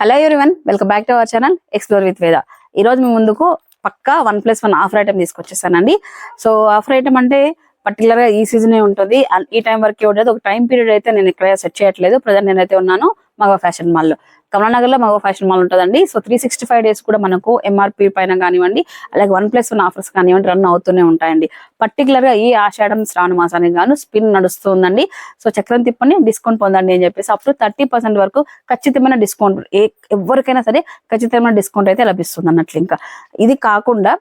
Hello everyone welcome back to our channel explore with Veda ఈ రోజు మీ ముందుకు పక్కా one plus one offer item తీసుకొచ్చేసానండి. So offer item అంటే పర్టికులర్గా ఈ సీజన్ ఉంటుంది. ఈ టైం వరకే ఉండదు. ఒక టైం పీరియడ్ అయితే నేను ఇక్కడ సెట్ చేయట్లేదు. ప్రజెంట్ నేనైతే ఉన్నాను. మగ ఫ్యాషన్ మాల్లో కమలానగర్లో మగ ఫ్యాషన్ మాల్ ఉంటుందండి. So three sixty five days కూడా మనకు ఎంఆర్పి పైన కానివ్వండి అలాగే వన్ ప్లస్ వన్ ఆఫర్స్ కానివ్వండి రన్ అవుతూనే ఉంటాయండి. పర్టికులర్గా ఈ ఆషాఢం శ్రావణ మాసానికి గాను స్పిన్ నడుస్తుందండి. సో చక్రం తిప్పని డిస్కౌంట్ పొందండి అని చెప్పేసి అప్పుడు థర్టీ పర్సెంట్ వరకు ఖచ్చితమైన డిస్కౌంట్ ఏ ఎవరికైనా సరే ఖచ్చితమైన డిస్కౌంట్ అయితే లభిస్తుంది అన్నట్లు ఇంకా. ఇది కాకుండా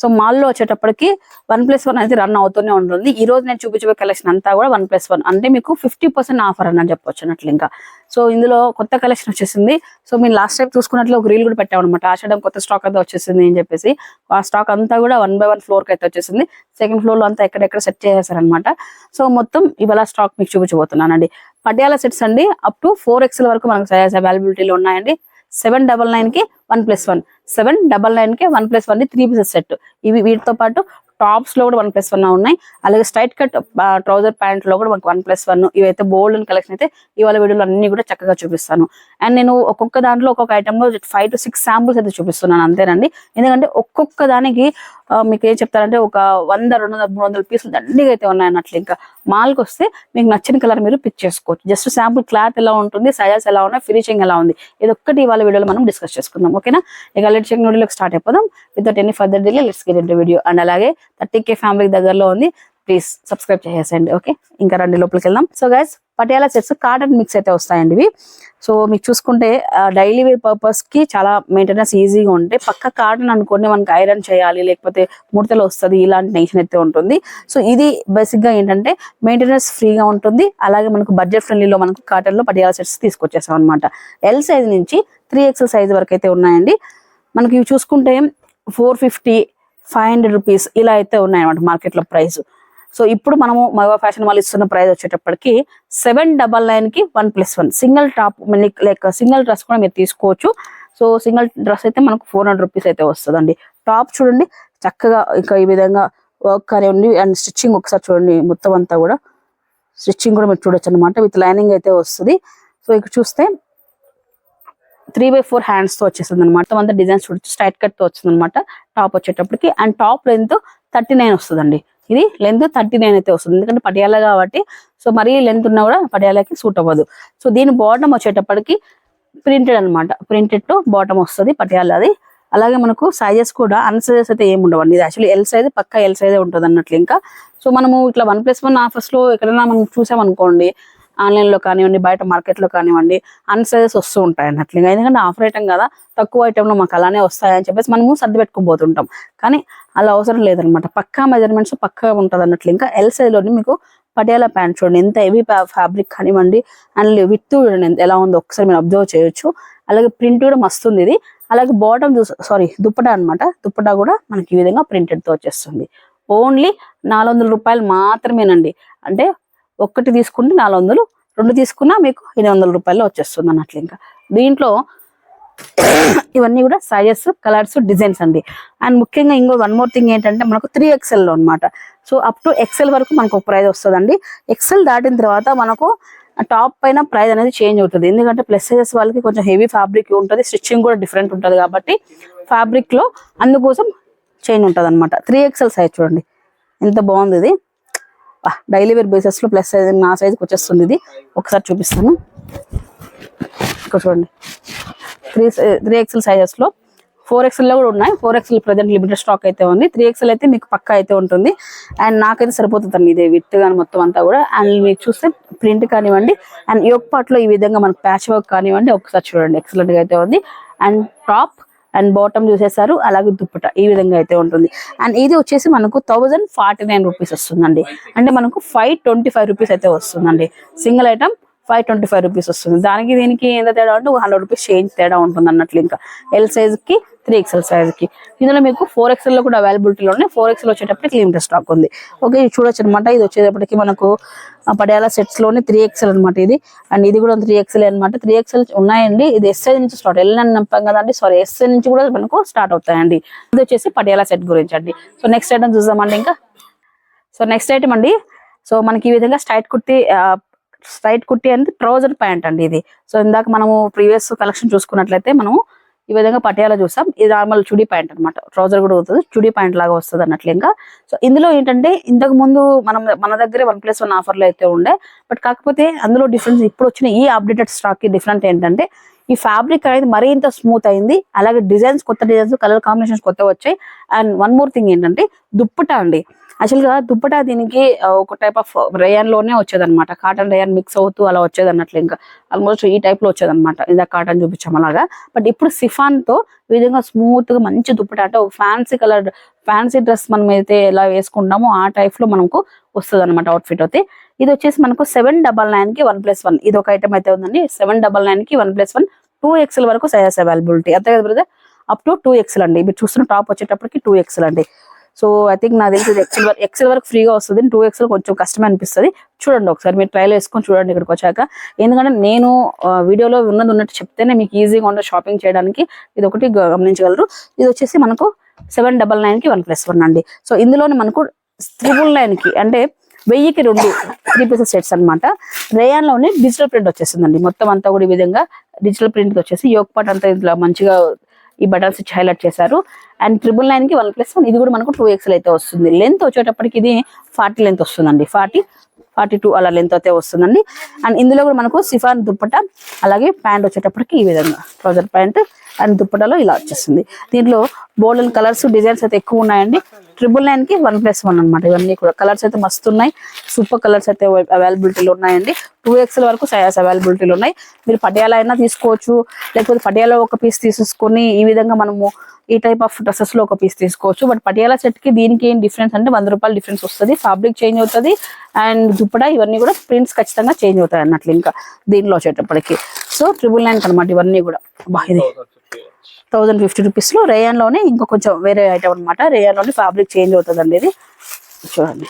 సో మాల్లో వచ్చేటప్పటికి వన్ ప్లస్ వన్ అయితే రన్ అవుతూనే ఉంటుంది. ఈ రోజు నేను చూపించే కలెక్షన్ అంతా కూడా వన్ ప్లస్ వన్. అంటే మీకు ఫిఫ్టీ పర్సెంట్ ఆఫర్ అని చెప్పొచ్చు అన్నట్లు ఇంకా. సో ఇందులో కొత్త కలెక్షన్ వచ్చేసింది. సో మీరు లాస్ట్ టైం చూసుకున్నట్లు ఒక రీల్ కూడా పెట్టాం అనమాట ఆషాఢం కొత్త స్టాక్ అయితే వచ్చేసింది అని చెప్పేసి. ఆ స్టాక్ అంతా కూడా వన్ బై వన్ ఫ్లోర్కి అయితే వచ్చేసింది. సెకండ్ ఫ్లోర్లో అంతా ఎక్కడెక్కడ సెట్ చేసేసారనమాట సో మొత్తం ఇవాళ స్టాక్ మీకు చూపించబోతున్నానండి. పటియాల సెట్స్ అండి అప్ టు ఫోర్ ఎక్స్ఎల్ వరకు మనకు సైజ్ అవైలబిలిటీలో ఉన్నాయండి. సెవెన్ డబల్ నైన్కి one plus one seven double నైన్కి one plus one three pieces set ఇవి వీటితో పాటు టాప్స్లో కూడా వన్ ప్లస్ వన్ ఉన్నాయి. అలాగే స్ట్రైట్ కట్ ట్రౌజర్ ప్యాంట్లో కూడా మనకు వన్ ప్లస్ వన్. ఇవైతే బోల్డ్ కలెక్షన్ అయితే ఇవాళ వీడియోలో అన్ని కూడా చక్కగా చూపిస్తాను. అండ్ నేను ఒక్కొక్క దాంట్లో ఒక్కొక్క ఐటమ్లో ఫైవ్ టు సిక్స్ శాంపుల్స్ అయితే చూపిస్తున్నాను. అంతేనండి. ఎందుకంటే ఒక్కొక్క దానికి మీకు ఏం చెప్తారంటే ఒక వంద రెండు వందల మూడు వందల పీసులు దండిగా అయితే ఉన్నాయి అన్నట్లు ఇంకా. మాల్కి వస్తే మీకు నచ్చిన కలర్ మీరు పిక్ చేసుకోవచ్చు. జస్ట్ శాంపుల్ క్లాత్ ఎలా ఉంటుంది సైజెస్ ఎలా ఉన్నాయి ఫినిషింగ్ ఎలా ఉంది ఇది ఒక్కటి ఇవాళ వీడియోలో మనం డిస్కస్ చేసుకుందాం. ఓకేనా? ఇక లెట్ చెక్ వీడియోకి స్టార్ట్ అయిపోదాం. Without any further delay let's get into video. And అలాగే థర్టీ కే ఫ్యామిలీ దగ్గరలో ఉంది. ప్లీజ్ సబ్స్క్రైబ్ చేసేయండి ఓకే? ఇంకా రండి లోపలికి వెళ్దాం. So guys Patiala sets cotton mix అయితే వస్తాయండి ఇవి. సో మీకు చూసుకుంటే డైలీ వేర్ పర్పస్కి చాలా మెయింటెనెన్స్ ఈజీగా ఉంటాయి పక్క కాటన్ అనుకోండి మనకి ఐరన్ చేయాలి లేకపోతే ముడతలు వస్తుంది ఇలాంటి టెన్షన్ అయితే ఉంటుంది. సో ఇది బేసిక్గా ఏంటంటే మెయింటెనెన్స్ ఫ్రీగా ఉంటుంది. అలాగే మనకు బడ్జెట్ ఫ్రెండ్లీలో మనకు కాటన్లో పటియాలా సెట్స్ తీసుకొచ్చేసాం అనమాట ఎల్ సైజ్ నుంచి త్రీ ఎక్స్ఎల్ సైజ్ వరకు అయితే ఉన్నాయండి. మనకి ఇవి చూసుకుంటే four fifty five hundred rupees ఇలా అయితే ఉన్నాయన్నమాట మార్కెట్లో ప్రైస్ సో ఇప్పుడు మనము మగ ఫ్యాషన్ వాళ్ళు ఇస్తున్న ప్రైస్ వచ్చేటప్పటికి సెవెన్ డబల్ నైన్కి one plus one. Single top like single dress కూడా మీరు తీసుకోవచ్చు. సో సింగిల్ డ్రెస్ అయితే మనకు ఫోర్ హండ్రెడ్ రూపీస్ అయితే వస్తుందండి. టాప్ చూడండి చక్కగా ఇంకా ఈ విధంగా వర్క్ కానివ్వండి అండ్ స్టిచ్చింగ్ ఒకసారి చూడండి మొత్తం అంతా కూడా. స్టిచ్చింగ్ కూడా మీరు చూడొచ్చు అనమాట విత్ లైనింగ్ అయితే వస్తుంది. సో ఇక్కడ చూస్తే త్రీ బై ఫోర్ హ్యాండ్స్తో వచ్చేస్తుంది అనమాట అంతా డిజైన్స్ చూడొచ్చు స్ట్రైట్ కట్తో వచ్చింది అనమాట టాప్ వచ్చేటప్పటికి. And top length thirty nine వస్తుందండి. ఇది లెంత్ థర్టీ నైన్ అయితే వస్తుంది. ఎందుకంటే పటియాలా కాబట్టి సో మరీ లెంత్ ఉన్నా కూడా పటియాలాకి సూట్ అవ్వదు. సో దీని బాటమ్ వచ్చేటప్పటికి ప్రింటెడ్ అనమాట ప్రింటెడ్ టు బాటమ్ వస్తుంది పటియాలాది. అలాగే మనకు సైజెస్ కూడా అన్ సైజెస్ అయితే ఏమి ఉండవండి ఇది యాక్చువల్లీ ఎల్ సైజ్ పక్క ఎల్ సైజే ఉంటుంది అన్నట్లు ఇంకా. సో మనము ఇట్లా వన్ ప్లస్ వన్ ఆఫర్స్లో ఎక్కడైనా మనం చూసామనుకోండి ఆన్లైన్లో కానివ్వండి బయట మార్కెట్లో కానివ్వండి అన్ సైజెస్ వస్తూ ఉంటాయి అన్నట్లు ఇంకా ఎందుకంటే ఆఫర్ ఐటమ్ కదా తక్కువ ఐటెంలో లో మాకు అలానే వస్తాయని చెప్పేసి మనము సర్ది పెట్టుకోబోతుంటాం కానీ అలా అవసరం లేదనమాట. పక్కా మెజర్మెంట్స్ పక్కా ఉంటుంది అన్నట్లు ఇంకా ఎల్ సైజ్లోని మీకు పటియాలా ప్యాంట్ చూడండి ఎంత హెవీ ఫ్యాబ్రిక్ కానివ్వండి అండ్ విత్ చూడండి ఎలా ఉందో ఒకసారి మీరు అబ్జర్వ్ చేయొచ్చు. అలాగే ప్రింట్ కూడా మస్తు ఉంది ఇది. అలాగే బాటమ్ చూసి సారీ దుప్పటా అనమాట దుప్పటా కూడా మనకి ఈ విధంగా ప్రింటెడ్తో వచ్చేస్తుంది. ఓన్లీ నాలుగు వందల రూపాయలు మాత్రమేనండి. అంటే ఒక్కటి తీసుకుంటే నాలుగు వందలు రెండు తీసుకున్నా మీకు ఎనిమిది వందల రూపాయలు వచ్చేస్తుంది అన్నట్లు ఇంకా. దీంట్లో ఇవన్నీ కూడా సైజెస్ కలర్స్ డిజైన్స్ అండి. అండ్ ముఖ్యంగా ఇంకో వన్ మోర్ థింగ్ ఏంటంటే మనకు త్రీ ఎక్సెల్లో అనమాట సో అప్ టు ఎక్స్ఎల్ వరకు మనకు ఒక ప్రైజ్ వస్తుందండి. ఎక్స్ఎల్ దాటిన తర్వాత మనకు టాప్ పైన ప్రైజ్ అనేది చేంజ్ అవుతుంది. ఎందుకంటే ప్లస్ సైజెస్ వాళ్ళకి కొంచెం హెవీ ఫ్యాబ్రిక్ ఉంటుంది స్టిచ్చింగ్ కూడా డిఫరెంట్ ఉంటుంది కాబట్టి ఫ్యాబ్రిక్లో అందుకోసం చేంజ్ ఉంటుంది అనమాట త్రీ ఎక్స్ఎల్ సైజ్ చూడండి. ఎంత బాగుంది ఇది. డైలీ వేర్ బేసెస్లో ప్లస్ సైజ్ నా సైజ్కి వచ్చేస్తుంది ఇది. ఒకసారి చూపిస్తాను. ఇక్కడ చూడండి. త్రీ త్రీ ఎక్స్ఎల్ సైజెస్లో ఫోర్ ఎక్స్ఎల్లో కూడా ఉన్నాయి. Four XL present limited stock అయితే ఉంది. త్రీ ఎక్స్ఎల్ అయితే మీకు పక్కా అయితే ఉంటుంది. అండ్ నాకైతే సరిపోతుంది ఇదే విత్ కానీ మొత్తం అంతా కూడా. అండ్ మీకు చూస్తే ప్రింట్ కానివ్వండి అండ్ యోగ్ పాట్లో ఈ విధంగా మనకు ప్యాచ్ వర్క్ కానివ్వండి ఒకసారి చూడండి. ఎక్సలెంట్గా అయితే ఉంది. అండ్ టాప్ అండ్ బాటమ్ చూసేసారు అలాగే దుప్పట ఈ విధంగా అయితే ఉంటుంది. అండ్ ఇది వచ్చేసి మనకు థౌజండ్ ఫార్టీ నైన్ రూపీస్ వస్తుందండి. అంటే మనకు ఫైవ్ ట్వంటీ ఫైవ్ రూపీస్ అయితే వస్తుందండి. Single item five twenty five rupees వస్తుంది. దానికి దీనికి ఎంత తేడా అంటే హండ్రెడ్ రూపీస్ చేంజ్ తేడా ఉంటుంది అన్నట్లు ఇంకా. ఎల్ సైజ్కి త్రీ ఎక్స్ఎల్ సైజ్కి ఇందులో మీకు ఫోర్ ఎక్స్ఎల్లో కూడా అవైలబిలిటీలో ఉన్నాయి. ఫోర్ ఎక్సెల్ వచ్చేటప్పటికి లిమిటెడ్ స్టాక్ ఉంది. ఓకే ఇది చూడొచ్చు అనమాట ఇది వచ్చేటప్పటికి మనకు ఆ సెట్స్లోనే త్రీ ఎక్స్ఎల్ అనమాట ఇది. అండ్ ఇది కూడా త్రీ ఎక్స్ఎల్ అనమాట త్రీ ఎక్స్ఎల్ ఉన్నాయండి. ఇది ఎస్ఐ నుంచి స్టార్ట్ ఎల్ అని నమ్పాం కదండి. సారీ ఎస్ఐ నుంచి కూడా మనకు స్టార్ట్ అవుతాయండి. ఇది వచ్చేసి పటియాలా సెట్ గురించి అండి. సో నెక్స్ట్ ఐటమ్ చూద్దామండి ఇంకా. సో నెక్స్ట్ ఐటమ్ అండి. సో మనకి ఈ విధంగా స్ట్రైట్ కుర్తి స్ట్రైట్ కుర్తి అనేది ట్రౌజర్ ప్యాంట్ అండి ఇది. సో ఇందాక మనము ప్రీవియస్ కలెక్షన్ చూసుకున్నట్లయితే మనము ఈ విధంగా పటియాలా చూస్తాం ఇది నార్మల్ చుడీ ప్యాంట్ అన్నమాట. ట్రౌజర్ కూడా అవుతుంది చుడీ ప్యాంట్ లాగా వస్తుంది అన్నట్లు ఇంకా. సో ఇందులో ఏంటంటే ఇంతకు ముందు మనం మన దగ్గర వన్ ప్లస్ వన్ ఆఫర్లు అయితే ఉండే. బట్ కాకపోతే అందులో డిఫరెన్స్ ఇప్పుడు వచ్చిన ఈ అప్డేటెడ్ స్టాక్కి డిఫరెంట్ ఏంటంటే ఈ ఫ్యాబ్రిక్ అనేది మరీ ఇంత స్మూత్ అయింది. అలాగే డిజైన్స్ కొత్త డిజైన్స్ కలర్ కాంబినేషన్స్ కొత్త వచ్చాయి. అండ్ వన్ మోర్ థింగ్ ఏంటంటే దుప్పట అండి. యాక్చువల్గా గా దీనికి ఒక టైప్ ఆఫ్ రేయన్లోనే వచ్చేది అనమాట కాటన్ రేయన్ మిక్స్ అవుతూ అలా వచ్చేది అన్నట్లు ఇంకా ఆల్మోస్ట్ ఈ టైప్లో వచ్చేది అనమాట ఇందాక కాటన్ చూపించాం అలాగా. బట్ ఇప్పుడు సిఫాన్తో ఈ విధంగా స్మూత్గా మంచి దుప్పట అంటే ఒక ఫ్యాన్సీ కలర్ ఫ్యాన్సీ డ్రెస్ మనం అయితే ఎలా వేసుకుంటామో ఆ టైప్లో మనకు వస్తుంది అనమాట అవుట్ఫిట్ అయితే. ఇది వచ్చేసి మనకు సెవెన్ డబల్ నైన్కి వన్ ప్లస్ వన్. ఇది ఒక ఐటమ్ అయితే ఉందండి. సెవెన్ డబల్ నైన్కి one plus one. Two XL వరకు సైజ్ అవైలబిలిటీ. అంతే కదా brother? Up to two XL అండి. మీరు చూస్తున్న టాప్ వచ్చేటప్పటికి టూ ఎక్స్ఎల్ అండి. సో ఐ థింక్ నాకు తెలిసి ఎక్సెల్ వరకు ఎక్సెల్ వరకు ఫ్రీగా వస్తుంది. టూ ఎక్సెల్ కొంచెం కష్టం అనిపిస్తుంది. చూడండి ఒకసారి మీరు ట్రైల్ వేసుకొని చూడండి ఇక్కడికి వచ్చాక. ఎందుకంటే నేను వీడియోలో ఉన్నది ఉన్నట్టు చెప్తేనే మీకు ఈజీగా ఉండే షాపింగ్ చేయడానికి. ఇది ఒకటి గమనించగలరు. ఇది వచ్చేసి మనకు సెవెన్ డబల్ నైన్కి వన్ ప్లస్ వన్ అండి. సో ఇందులోనే మనకు త్రిబుల్ నైన్కి అంటే వెయ్యికి రెండు త్రీ పీసెస్ సెట్స్ అనమాట రేయాన్లోనే డిజిటల్ ప్రింట్ వచ్చేసిందండి మొత్తం అంతా కూడా ఈ విధంగా డిజిటల్ ప్రింట్ వచ్చేసి యోగ్ అంతా ఇట్లా మంచిగా ఈ బటన్స్ ఇచ్చి హైలైట్ చేశారు. అండ్ ట్రిపుల్ నైన్కి వన్ ప్లస్ వన్ ఇది కూడా మనకు టూ ఎక్స్ఎల్ అయితే వస్తుంది. లెంత్ వచ్చేటప్పటికి ఇది ఫార్టీ లెంత్ వస్తుందండి. ఫార్టీ ఫార్టీ టూ అలా లెంత్ అయితే వస్తుందండి. అండ్ ఇందులో కూడా మనకు సిఫాన్ దుప్పట అలాగే ప్యాంట్ వచ్చేటప్పటికి ఈ విధంగా ట్రౌజర్ ప్యాంట్ అండ్ దుప్పటలో ఇలా వచ్చేస్తుంది. దీంట్లో బోల్డెన్ కలర్స్ డిజైన్స్ అయితే ఎక్కువ ఉన్నాయండి. ట్రిపుల్ నైన్కి వన్ ప్లస్ వన్ అనమాట ఇవన్నీ కూడా కలర్స్ అయితే మస్తు ఉన్నాయి. సూపర్ కలర్స్ అయితే అవైలబిలిటీలో ఉన్నాయండి. టూ ఎక్స్ఎల్ వరకు సైజ్ అవైలబిలిటీలో ఉన్నాయి. మీరు పటియాలా అయినా తీసుకోవచ్చు. లేకపోతే పటియాలా ఒక పీస్ తీసుకొని ఈ విధంగా మనము ఈ టైప్ ఆఫ్ డ్రెస్సెస్లో ఒక పీస్ తీసుకోవచ్చు. బట్ పటియాలా సెట్కి దీనికి ఏం డిఫరెన్స్ అంటే వంద రూపాయలు డిఫరెన్స్ వస్తుంది. ఫ్యాబ్రిక్ చేంజ్ అవుతుంది. అండ్ దుప్పట ఇవన్నీ కూడా ప్రింట్స్ ఖచ్చితంగా చేంజ్ అవుతాయి అన్నట్లు ఇంకా దీనిలో వచ్చేటప్పటికి. సో ట్రిపుల్ నైన్ అనమాట ఇవన్నీ కూడా. బాగా థౌజండ్ ఫిఫ్టీ రూపీస్లో రేయన్లోనే ఇంకా కొంచెం వేరే ఐటమ్ అనమాట రేయన్లోనే ఫ్యాబ్రిక్ చేంజ్ అవుతుందండి ఇది. చూడండి.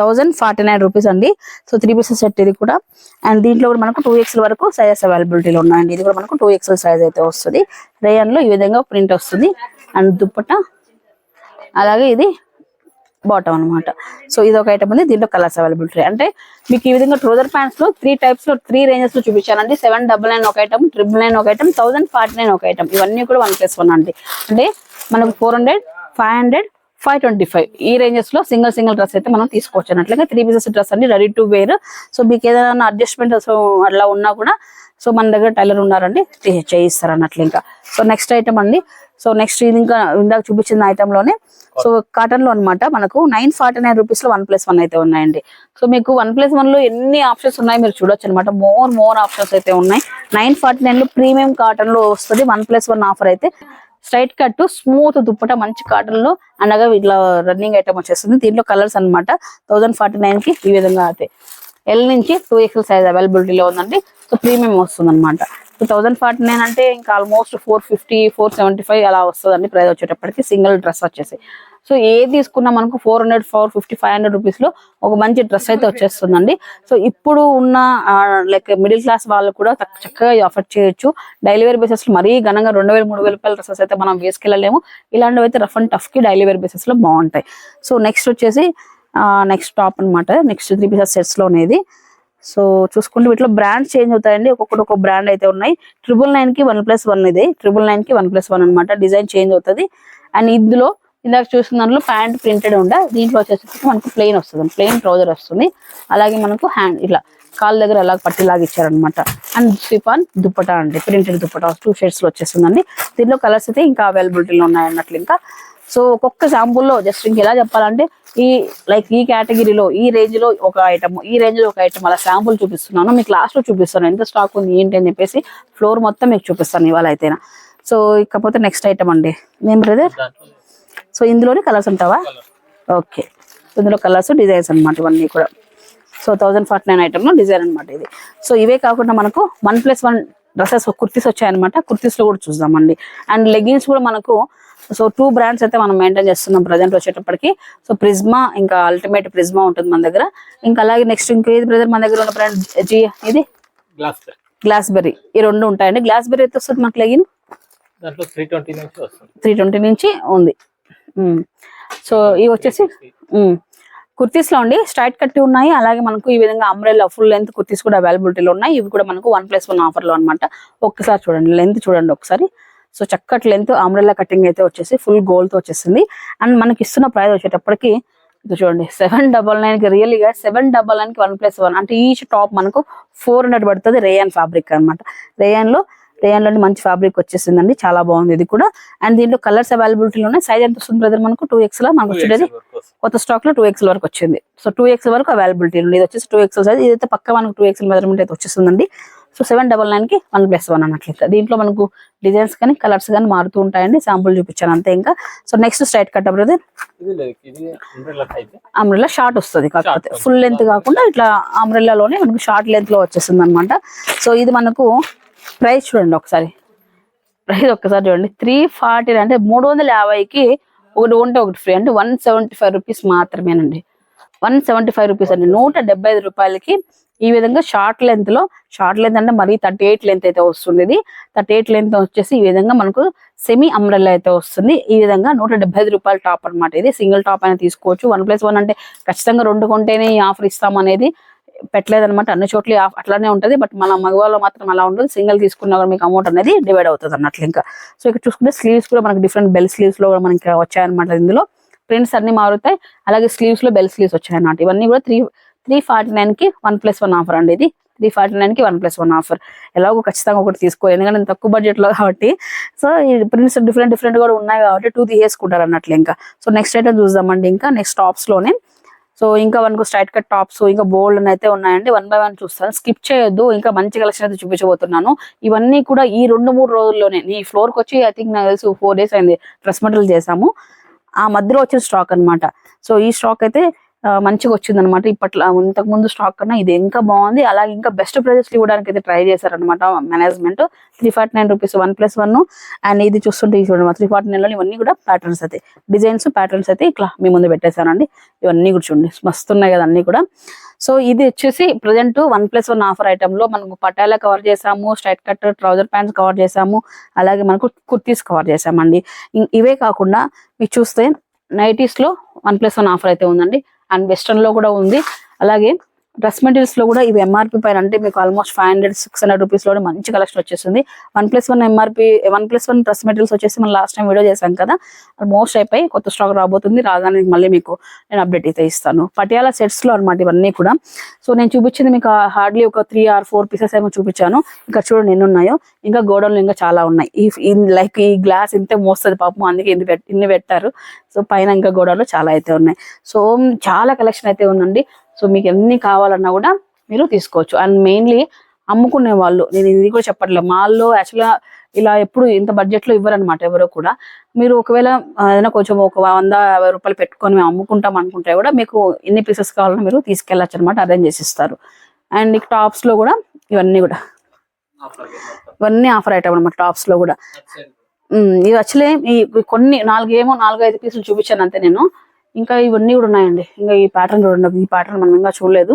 థౌజండ్ ఫార్టీ నైన్ రూపీస్ అండి. సో త్రీ పీసెస్ సెట్ ఇది కూడా. అండ్ దీంట్లో కూడా మనకు టూ ఎక్స్ఎల్ వరకు సైజెస్ అవైలబిలిటీలో ఉన్నాయండి. ఇది కూడా మనకు టూ ఎక్స్ఎల్ సైజ్ అయితే వస్తుంది. రేయన్లో ఈ విధంగా ప్రింట్ వస్తుంది. అండ్ దుప్పట. అలాగే ఇది బాటమ్ అన్నమాట. సో ఇది ఒక ఐటమ్ ఉంది. దీంట్లో కలర్స్ అవైలబిలిటీ అంటే మీకు ఈ విధంగా ట్రోజర్ ప్యాంట్స్లో త్రీ టైప్స్లో త్రీ రేంజెస్లో చూపించానండి. సెవెన్ డబల్ నైన్ ఒక ఐటమ్ ట్రిపుల్ నైన్ ఒక ఐటమ్ థౌసండ్ ఫార్టీ నైన్ ఒక ఐటమ్ ఇవన్నీ కూడా వన్ ప్లస్ వన్ అండి అంటే మనకు four hundred five hundred five twenty five ఈ రేంజెస్లో సింగిల్ సింగిల్ డ్రెస్ అయితే మనం తీసుకోవచ్చు అన్నట్లుగా. త్రీ పీసెస్ డ్రెస్ అండి. రెడీ టు వేర్ సో మీకు ఏదైనా అడ్జస్ట్మెంట్ అట్లా ఉన్నా కూడా సో మన దగ్గర టైలర్ ఉన్నారండి చేయిస్తారు అన్నట్లు ఇంకా. సో నెక్స్ట్ ఐటమ్ అండి. సో నెక్స్ట్ ఇది ఇంకా ఇందాక చూపించిన ఐటమ్లోనే సో కాటన్లో అన్నమాట మనకు నైన్ ఫార్టీ నైన్ రూపీస్లో వన్ ప్లస్ వన్ అయితే ఉన్నాయండి. సో మీకు వన్ ప్లస్ వన్లో ఎన్ని ఆప్షన్స్ ఉన్నాయి మీరు చూడొచ్చు అనమాట మోర్ మోర్ ఆప్షన్స్ అయితే ఉన్నాయి. నైన్ ఫార్టీ నైన్లో ప్రీమియం కాటన్లో వస్తుంది. వన్ ప్లస్ వన్ ఆఫర్ అయితే. స్ట్రైట్ కట్ స్మూత్ దుప్పట మంచి కాటన్లో అనగా ఇట్లా రన్నింగ్ ఐటమ్ వచ్చేస్తుంది. దీంట్లో కలర్స్ అన్నమాట. థౌసండ్ ఫార్టీ నైన్కి ఈ విధంగా అయితే. ఎల్ నుంచి టూ ఎక్స్ఎల్ సైజ్ అవైలబిలిటీలో ఉందండి సో ప్రీమియం వస్తుంది అనమాట టూ థౌసండ్ ఫార్టీ నైన్ అంటే ఇంకా almost four fifty four seventy five అలా వస్తుందండి ప్రైస్ వచ్చేటప్పటికి. సింగిల్ డ్రెస్ వచ్చేసి. సో ఏది తీసుకున్నా మనకు four hundred four fifty five hundred రూపీస్లో ఒక మంచి డ్రెస్ అయితే వచ్చేస్తుందండి. సో ఇప్పుడు ఉన్న లైక్ మిడిల్ క్లాస్ వాళ్ళు కూడా చక్కగా ఆఫర్ చేయొచ్చు. డైలీ వేర్ బేసెస్లో మరీ ఘనంగా రెండు వేలు మూడు వేల రూపాయల డ్రెస్సెస్ అయితే మనం వేసుకెళ్ళలేము. ఇలాంటివి అయితే రఫ్ అండ్ టఫ్కి డైలీ వేర్ బేసెస్లో బాగుంటాయి. సో నెక్స్ట్ వచ్చేసి నెక్స్ట్ టాప్ అన్నమాట. నెక్స్ట్ త్రీ పీసెస్ సెట్స్లో అనేది సో చూసుకుంటే వీటిలో బ్రాండ్స్ చేంజ్ అవుతాయండి. ఒక్కొక్కటి ఒక్కొక్క బ్రాండ్ అయితే ఉన్నాయి. ట్రిపుల్ నైన్కి వన్ ప్లస్ వన్ ఇది. ట్రిపుల్ నైన్కి వన్ ప్లస్ వన్ అనమాట డిజైన్ చేంజ్ అవుతుంది. అండ్ ఇందులో ఇందాక చూసిన దాంట్లో ప్యాంట్ ప్రింటెడ్ ఉండ దీంట్లో వచ్చేసి మనకు ప్లెయిన్ వస్తుంది. ప్లెయిన్ ట్రౌజర్ వస్తుంది. అలాగే మనకు హ్యాండ్ ఇట్లా కాళ్ళ దగ్గర అలా పట్టిలాగా ఇచ్చారనమాట అండ్ సిఫాన్ దుప్పటా అండి. ప్రింటెడ్ దుప్పటా. టూ షేడ్స్లో వచ్చేస్తుందండి. దీంట్లో కలర్స్ అయితే ఇంకా అవైలబిలిటీలో ఉన్నాయి అన్నట్లు ఇంకా సో ఒక్కొక్క శాంపుల్లో జస్ట్ ఇంక ఎలా చెప్పాలంటే ఈ లైక్ ఈ కేటగిరీలో ఈ రేంజ్లో ఒక ఐటమ్ ఈ రేంజ్లో ఒక ఐటమ్ అలా శాంపుల్ చూపిస్తున్నాను. మీకు లాస్ట్లో చూపిస్తాను. ఎంత స్టాక్ ఉంది ఏంటి అని చెప్పేసి ఫ్లోర్ మొత్తం మీకు చూపిస్తాను ఇవాళ అయితేనా సో ఇకపోతే నెక్స్ట్ ఐటమ్ అండి. ఏం బ్రదర్ సో ఇందులోనే కలర్స్ ఉంటావా? ఓకే ఇందులో కలర్స్ డిజైన్స్ అనమాట ఇవన్నీ కూడా. So thousand forty nine item design అనమాట ఇది. సో ఇవే కాకుండా మనకు one plus one dresses kurtis వచ్చాయన్నమాట. కుర్తీస్లో కూడా చూద్దామండి. అండ్ లెగ్గింగ్స్ కూడా మనకు సో టూ బ్రాండ్స్ అయితే మనం మెయింటైన్ చేస్తున్నాం ప్రజెంట్ వచ్చేటప్పటికి. సో ప్రిజ్మా ఇంకా అల్టిమేట్ ప్రిజ్మా ఉంటుంది మన దగ్గర. ఇంకా అలాగే నెక్స్ట్ ఇంకేది బ్రదర్ మన దగ్గర ఉన్న బ్రాండ్ జీ ఇది? గ్లాస్ బెర్రీ ఈ రెండు ఉంటాయండి. గ్లాస్ బెర్రీ అయితే వస్తుంది మనకు లెగిన్? త్రీ ట్వంటీ నుంచి ఉంది. సో ఇవి వచ్చేసి. కుర్తీస్లో అండి స్ట్రైట్ కట్టి ఉన్నాయి. అలాగే మనకు ఈ విధంగా అంబ్రెల్లా ఫుల్ లెంత్ కుర్తీస్ కూడా అవైలబిలిటీలో ఉన్నాయి. ఇవి కూడా మనకు వన్ ప్లస్ వన్ ఆఫర్లో అనమాట ఒక్కసారి చూడండి లెంత్ చూడండి ఒకసారి. సో చక్కటి లెంత్ అంబ్రెల్లా కటింగ్ అయితే వచ్చేసి ఫుల్ గోల్తో వచ్చేసింది. అండ్ మనకి ఇస్తున్న ప్రైస్ వచ్చేటప్పటికి ఇది చూడండి సెవెన్ డబల్ నైన్కి రియల్గా సెవెన్ డబల్ నైన్కి వన్ ప్లస్ వన్ అంటే ఈచ్ టాప్ మనకు ఫోర్ హండ్రెడ్ పడుతుంది రేయాన్ ఫ్యాబ్రిక్ అనమాట రేయాన్లో రేయాన్లోని మంచి ఫ్యాబ్రిక్ వచ్చేసిందండి. చాలా బాగుంది ఇది కూడా. అండ్ దీంట్లో కలర్స్ అవైలబిలిటీలో ఉన్నాయి సైజ్ ఎంత వస్తుంది బ్రదర్ మనకు? టూ ఎక్స్లో మనకు వచ్చేది కొత్త స్టాక్లో టూ ఎక్స్ వరకు వచ్చింది. సో టూ ఎక్స్ వరకు అవైలబిలిటీ ఉంది. ఇది వచ్చేసి టూ ఎక్స్ సైజ్ ఇదైతే పక్క మనకు టూ ఎక్స్ మెజర్మెంట్ అయితే వచ్చేస్తుందండి సో సెవెన్ డబల్ నైన్కి వన్ ప్లస్ వన్ అన్నట్లయితే. దీంట్లో మనకు డిజైన్స్ కానీ కలర్స్ కానీ మారుతూ ఉంటాయండి. శాంపుల్ చూపించాను అంతే ఇంకా. So next straight cut brother. Umbrella short వస్తుంది కాకపోతే. ఫుల్ లెంత్ కాకుండా ఇట్లా అంబ్రెల్లాలోనే మనకు షార్ట్ లెంత్లో వచ్చేస్తుంది అనమాట సో ఇది మనకు ప్రైస్ చూడండి ఒకసారి. ప్రైస్ ఒక్కసారి చూడండి. త్రీ ఫార్టీ అంటే మూడు వందల యాభైకి ఒకటి ఉంటే ఒకటి ఫ్రీ అంటే వన్ సెవెంటీ ఫైవ్ రూపీస్ మాత్రమేనండి. వన్ సెవెంటీ ఫైవ్ రూపీస్ అండి. నూట డెబ్బై ఐదు రూపాయలకి ఈ విధంగా షార్ట్ లెంత్లో షార్ట్ లెంత్ అంటే మరీ థర్టీ ఎయిట్ లెంత్ అయితే వస్తుంది ఇది. థర్టీ ఎయిట్ లెంత్ వచ్చేసి ఈ విధంగా మనకు సెమీ అంబ్రెల్లా అయితే వస్తుంది. ఈ విధంగా నూట రూపాయల టాప్ అన్నమాట ఇది. సింగిల్ టాప్ అయినా తీసుకోవచ్చు. వన్ ప్లస్ వన్ అంటే ఖచ్చితంగా రెండు కొంటేనే ఈ ఆఫర్ ఇస్తాం అనేది పెట్టలేదన్నమాట. అన్ని చోట్ల ఆఫ్- అట్లానే ఉంటది. బట్ మన మగవాళ్ళు మాత్రం అలా ఉండదు. సింగిల్ తీసుకున్నా కూడా మీకు అమౌంట్ అనేది డివైడ్ అవుతుంది అన్నట్లు ఇంకా. సో ఇక్కడ చూసుకుంటే స్లీవ్స్ కూడా మనకి డిఫరెంట్ బెల్ స్లీవ్స్లో కూడా మనకి వచ్చాయన్నమాట ఇందులో. ప్రింట్స్ అన్ని మారుతాయి. అలాగే స్లీవ్స్లో బెల్ స్లీవ్స్ వచ్చాయన్నమాట. ఇవన్నీ కూడా త్రీ త్రీ ఫార్టీ నైన్కి వన్ ప్లస్ వన్ ఆఫర్ అండి ఇది. త్రీ ఫార్టీ నైన్కి వన్ ప్లస్ వన్ ఆఫర్. ఎలాగో ఖచ్చితంగా ఒకటి తీసుకోవాలి ఎందుకంటే తక్కువ బడ్జెట్లో కాబట్టి. సో ఈ ప్రింట్స్ డిఫరెంట్ డిఫరెంట్ కూడా ఉన్నాయి కాబట్టి టూ తీసేసుకుంటారు అన్నట్లు ఇంకా. సో నెక్స్ట్ ఐటమ్ చూద్దామండి ఇంకా నెక్స్ట్ టాప్స్లోనే. సో ఇంకా మనకు స్ట్రైట్ కట్ టాప్స్ ఇంకా బోల్డ్ అయితే ఉన్నాయండి. వన్ బై వన్ చూస్తాను. స్కిప్ చేయొద్దు ఇంకా మంచి కలెక్షన్ అయితే చూపించబోతున్నాను. ఇవన్నీ కూడా ఈ రెండు మూడు రోజుల్లోనే ఈ ఫ్లోర్కి వచ్చి ఐ థింక్ నాకు తెలిసి ఫోర్ డేస్ అయింది. డ్రెస్ మెటీరియల్ చేసాము ఆ మధ్యలో వచ్చిన స్టాక్ అన్నమాట. సో ఈ స్టాక్ అయితే మంచిగా వచ్చింది అనమాట ఇప్పట్లో ఇంతకు ముందు స్టాక్ కన్నా ఇది ఇంకా బాగుంది. అలాగే ఇంకా బెస్ట్ ప్రైజెస్ ఇవ్వడానికి అయితే ట్రై చేశారనమాట management three forty nine rupees one plus one and ఇది చూస్తుంటే చూడండి త్రీ ఫార్టీ నైన్లో ఇవన్నీ కూడా ప్యాటర్న్స్ అయితే. డిజైన్స్ ప్యాటర్న్స్ అయితే ఇట్లా మీ ముందు పెట్టేశానండి. ఇవన్నీ కూడా చూడండి మస్తు ఉన్నాయి కదా అన్ని కూడా. సో ఇది వచ్చేసి present one plus one offer ఐటెంలో లో మనకు పటాలా కవర్ చేసాము straight cut trouser pants cover చేసాము అలాగే మనకు కుర్తీస్ కవర్ చేసామండి ఇవే కాకుండా మీరు చూస్తే నైటీస్లో వన్ ప్లస్ వన్ ఆఫర్ అయితే ఉందండి. అండ్ వెస్ట్రన్లో కూడా ఉంది. అలాగే డ్రెస్ మెటీరియల్స్లో కూడా ఇవి ఎంఆర్పి పైన అంటే మీకు almost five hundred six hundred రూపీస్లో మంచి కలెక్షన్ వచ్చేస్తుంది one plus one MRP one plus one dress materials వచ్చేసి మనం లాస్ట్ టైం వీడియో చేశాం కదా మోస్ట్ అయిపోయి కొత్త స్టాక్ రాబోతుంది రాగానే మళ్ళీ మీకు నేను అప్డేట్ అయితే ఇస్తాను. పటియాలా సెట్స్లో అనమాట ఇవన్నీ కూడా. సో నేను చూపించింది మీకు హార్డ్లీ ఒక త్రీ ఆర్ ఫోర్ పీసెస్ ఏమో చూపించాను. ఇక్కడ చూడండి ఎన్ని ఉన్నాయో ఇంకా గోడౌన్లు ఇంకా చాలా ఉన్నాయి. ఈ లైక్ ఈ గ్లాస్ ఇంతే మోస్తుంది పాపం అందుకే ఇన్ని ఇన్ని పెట్టారు. సో పైన ఇంకా గోడౌన్లు చాలా అయితే ఉన్నాయి. సో చాలా కలెక్షన్ అయితే ఉందండి. సో మీకు ఎన్ని కావాలన్నా కూడా మీరు తీసుకోవచ్చు. అండ్ మెయిన్లీ అమ్ముకునే వాళ్ళు నేను ఇది కూడా చెప్పట్లేదు మాల్లో యాక్చువల్గా ఇలా ఎప్పుడు ఇంత బడ్జెట్లో ఇవ్వరనమాట ఎవరో కూడా. మీరు ఒకవేళ ఏదైనా కొంచెం ఒక వంద యాభై రూపాయలు పెట్టుకొని మేము అమ్ముకుంటాం అనుకుంటే కూడా మీకు ఎన్ని పీసెస్ కావాలన్నా మీరు తీసుకెళ్ళచ్చు అనమాట అరేంజ్ చేసి ఇస్తారు. అండ్ టాప్స్లో కూడా ఇవన్నీ కూడా. ఇవన్నీ ఆఫర్ ఐటమ్ అనమాట టాప్స్లో కూడా. ఇవి యాక్చువల్లీ ఈ కొన్ని నాలుగేమో నాలుగు ఐదు పీసులు చూపించాను అంతే నేను. ఇంకా ఇవన్నీ కూడా ఉన్నాయండి. ఇంకా ఈ ప్యాటర్న్ చూడండి. ఈ ప్యాటర్న్ మనం ఇంకా చూడలేదు.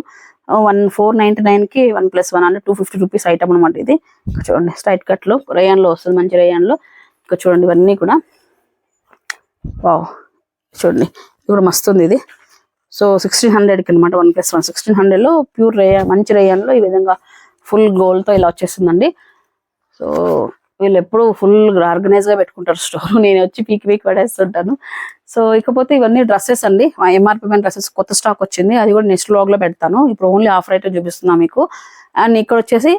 వన్ ఫోర్ నైన్టీ నైన్కి వన్ ప్లస్ వన్ అంటే టూ ఫిఫ్టీ రూపీస్ ఐటమ్ అనమాట ఇది. చూడండి. స్ట్రైట్ కట్లో లో వస్తుంది. మంచి రేయాన్లో. చూడండి ఇవన్నీ కూడా. వావ్ చూడండి. ఇప్పుడు మస్తు ఉంది ఇది. సో సిక్స్టీన్ హండ్రెడ్కి అనమాట వన్ ప్లస్ వన్ సిక్స్టీన్ హండ్రెడ్లో ప్యూర్ రేయా మంచి రేయాన్లో ఈ విధంగా ఫుల్ గోల్డ్తో ఇలా వచ్చేస్తుందండి. సో వీళ్ళు ఎప్పుడు ఫుల్ ఆర్గనైజ్గా పెట్టుకుంటారు స్టోర్. నేను వచ్చి పీక్ పీక్ పడేస్తుంటాను. సో ఇకపోతే ఇవన్నీ డ్రెస్సెస్ అండి. ఎంఆర్పి డ్రెస్సెస్ కొత్త స్టాక్ వచ్చింది. అది కూడా నెక్స్ట్ లాగ్లో పెడతాను. ఇప్పుడు ఓన్లీ ఆఫర్ అయితే చూపిస్తున్నా మీకు. అండ్ ఇక్కడ వచ్చేసి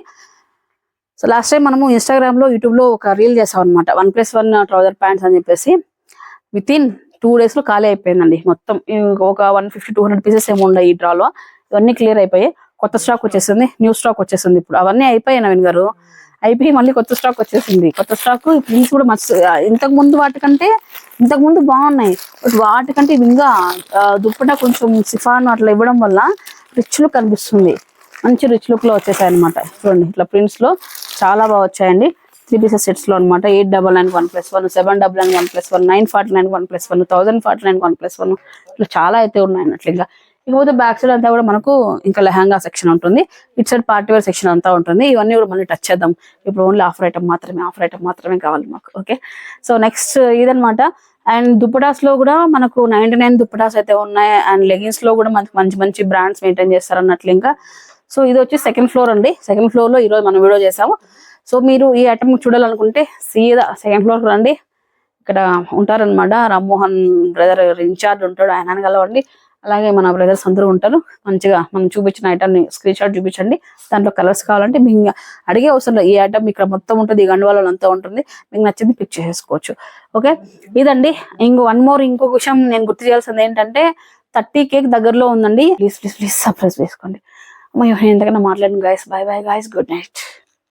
సో లాస్ట్ టైం మనము ఇన్స్టాగ్రామ్లో యూట్యూబ్లో ఒక రీల్ చేసాం అనమాట one plus one trouser pants అని చెప్పేసి. విత్ ఇన్ టూ డేస్లో ఖాళీ అయిపోయిందండి మొత్తం. ఒక one fifty two hundred pieces ఏమి ఉన్నాయి ఈ డ్రాలో. ఇవన్నీ క్లియర్ అయిపోయాయి. కొత్త స్టాక్ వచ్చేసింది న్యూ స్టాక్ వచ్చేసింది ఇప్పుడు. అవన్నీ అయిపోయాయి నవీన్ గారు. అయిపోయి మళ్ళీ కొత్త స్టాక్ వచ్చేసింది. కొత్త స్టాక్ ప్రింట్స్ కూడా మస్తు ఇంతకు ముందు వాటికంటే ఇంతకు ముందు బాగున్నాయి. బట్ వాటికంటే ఇవి ఇంకా దుప్పట కొంచెం సిఫాన్ అట్లా ఇవ్వడం వల్ల రిచ్ లుక్ కనిపిస్తుంది. మంచి రిచ్ లుక్లో వచ్చేసాయి అనమాట చూడండి ఇట్లా ప్రింట్స్లో చాలా బాగా వచ్చాయండి. త్రీ పీసెస్ సెట్స్లో అనమాట eight double nine one plus one seven double nine one plus one nine forty nine one plus one thousand forty nine one plus one. ఇట్లా చాలా అయితే ఉన్నాయి అన్నట్లు ఇంకా. ఇకపోతే బ్యాక్ సైడ్ అంతా కూడా మనకు ఇంకా లెహంగా సెక్షన్ ఉంటుంది. It side party wear section అంతా ఉంటుంది. ఇవన్నీ కూడా మళ్ళీ టచ్ చేద్దాం. ఇప్పుడు ఓన్లీ ఆఫర్ ఐటమ్ మాత్రమే ఆఫర్ ఐటమ్ మాత్రమే కావాలి మాకు. ఓకే సో నెక్స్ట్ ఇదనమాట అండ్ దుప్పటాస్లో కూడా మనకు నైన్టీ నైన్ దుప్పటాస్ అయితే ఉన్నాయి. అండ్ లెగిన్స్లో కూడా మనకి మంచి మంచి బ్రాండ్స్ మెయింటైన్ చేస్తారు అన్నట్లు ఇంకా. సో ఇది వచ్చి సెకండ్ ఫ్లోర్ అండి. సెకండ్ ఫ్లోర్లో ఈరోజు మనం వీడియో చేసాము. సో మీరు ఈ ఐటమ్ చూడాలనుకుంటే సీదా సెకండ్ ఫ్లోర్ రండి. ఇక్కడ ఉంటారన్నమాట. రామ్మోహన్ బ్రదర్ ఇన్ఛార్జ్ ఉంటాడు. ఆయన కలవండి. అలాగే మన బ్రదర్స్ అందరూ ఉంటారు. మంచిగా మనం చూపించిన ఐటమ్ని స్క్రీన్ షాట్ చూపించండి. దాంట్లో కలర్స్ కావాలంటే మీకు అడిగే అవసరం లేదు. ఈ ఐటమ్ ఇక్కడ మొత్తం ఉంటుంది. ఈ గండువాలలో అంతా ఉంటుంది. మీకు నచ్చింది పిక్ చేసేసుకోవచ్చు. ఓకే ఇదండి. ఇంకో వన్ మోర్ ఇంకొక విషయం నేను గుర్తు చేయాల్సింది ఏంటంటే థర్టీ కేక్ దగ్గరలో ఉందండి. ప్లీజ్ ప్లీజ్ ప్లీజ్ సర్ప్రైజ్ చేసుకోండి. అమ్మ నేను ఎంతకన్నా మాట్లాడిన guys bye bye guys good night